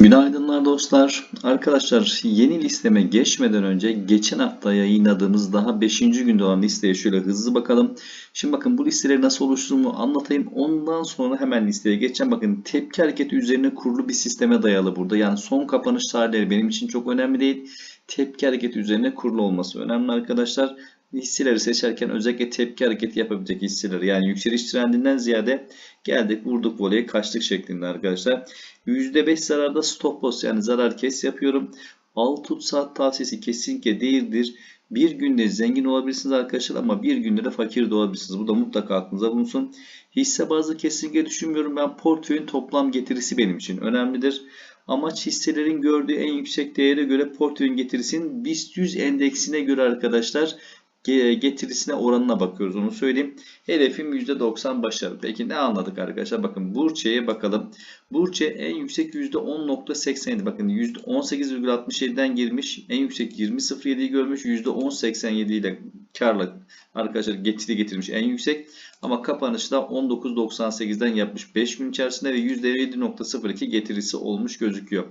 Günaydınlar dostlar. Arkadaşlar yeni listeme geçmeden önce geçen hafta yayınladığımız daha 5. günde olan listeye şöyle hızlı bakalım. Şimdi bakın bu listeleri nasıl oluşturduğumu anlatayım. Ondan sonra hemen listeye geçeceğim. Bakın tepki hareketi üzerine kurulu bir sisteme dayalı burada. Yani son kapanış tarihleri benim için çok önemli değil. Tepki hareketi üzerine kurulu olması önemli arkadaşlar. Hisseleri seçerken özellikle tepki hareketi yapabilecek hisseleri yani yükseliş trendinden ziyade geldik vurduk voleye kaçtık şeklinde arkadaşlar. %5 zararda stop loss yani zarar kes yapıyorum. Al tut saat tavsiyesi kesinlikle değildir. Bir günde zengin olabilirsiniz arkadaşlar ama bir günde de fakir de olabilirsiniz. Bu da mutlaka aklınıza bulunsun. Hisse bazı kesinlikle düşünmüyorum. Ben portföyün toplam getirisi benim için önemlidir. Amaç hisselerin gördüğü en yüksek değere göre portföyün getirisinin BIST 100 endeksine göre arkadaşlar getirisine oranına bakıyoruz onu söyleyeyim. Hedefim %90 başarı. Peki ne anladık arkadaşlar? Bakın Burçe'ye bakalım. Burçe en yüksek %10.87. Bakın %18,67'den girmiş. En yüksek 20.07'yi görmüş. %10.87 ile karla arkadaşlar getiri getirmiş en yüksek. Ama kapanışı da 19.98'den yapmış 5 gün içerisinde ve %7.02 getirisi olmuş gözüküyor.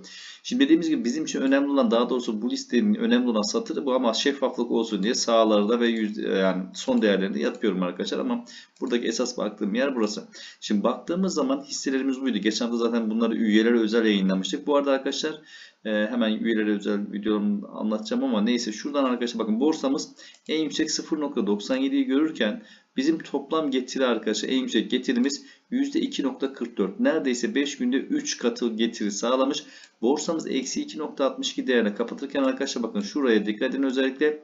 Şimdi dediğimiz gibi bizim için önemli olan daha doğrusu bu listenin önemli olan satırı bu ama şeffaflık olsun diye sağlarda ve yüzde, yani son değerlerini yapıyorum arkadaşlar ama buradaki esas baktığım yer burası. Şimdi baktığımız zaman hisselerimiz buydu. Geçen hafta zaten bunları üyelere özel yayınlamıştık. Bu arada arkadaşlar e, hemen üyelere özel videolarımı anlatacağım ama neyse şuradan arkadaşlar bakın borsamız en yüksek 0.97'yi görürken Bizim toplam getiri arkadaşlar en yüksek getirimiz %2.44. Neredeyse 5 günde 3 katı getiri sağlamış. Borsamız eksi 2.62 değerine kapatırken arkadaşlar bakın şuraya dikkat edin özellikle.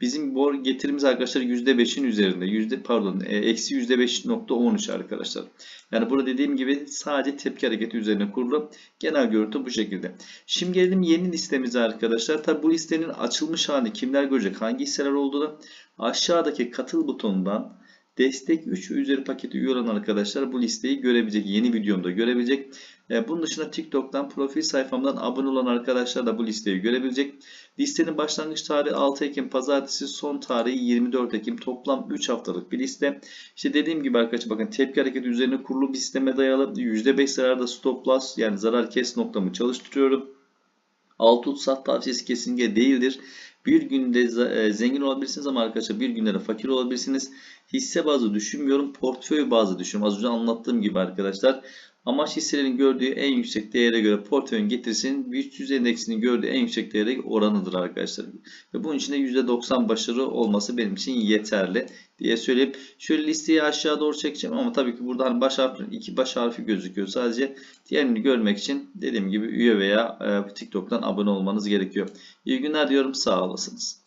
Bizim bor getirimiz arkadaşlar %5'in üzerinde. Yüzde, pardon e, eksi %5.13 arkadaşlar. Yani burada dediğim gibi sadece tepki hareketi üzerine kurulu. Genel görüntü bu şekilde. Şimdi gelelim yeni listemize arkadaşlar. Tabi bu listenin açılmış halini kimler görecek? Hangi hisseler olduğunu aşağıdaki katıl butonundan Destek 3 ve üzeri paketi üye olan arkadaşlar bu listeyi görebilecek. Yeni videomda görebilecek. E, bunun dışında TikTok'tan profil sayfamdan abone olan arkadaşlar da bu listeyi görebilecek. Listenin başlangıç tarihi 6 Ekim pazartesi son tarihi 24 Ekim toplam 3 haftalık bir liste. İşte dediğim gibi arkadaşlar bakın tepki hareketi üzerine kurulu bir sisteme dayalı %5 zararda stop loss yani zarar kes noktamı çalıştırıyorum. Altı sat tavsiyesi kesinlikle değildir. Bir günde e, zengin olabilirsiniz ama arkadaşlar bir günde de fakir olabilirsiniz. Hisse bazı düşünmüyorum. Portföy bazı düşünüyorum. Az önce anlattığım gibi arkadaşlar. Amaç hisselerin gördüğü en yüksek değere göre portföyün getirisinin BIST 100 endeksinin gördüğü en yüksek değere oranıdır arkadaşlar. Ve bunun için de %90 başarı olması benim için yeterli diye söyleyip şöyle listeyi aşağı doğru çekeceğim ama tabii ki burada hani baş harfi, iki baş harfi gözüküyor. Sadece diğerini görmek için dediğim gibi üye veya e, TikTok'tan abone olmanız gerekiyor. İyi günler diyorum. Sağ policies.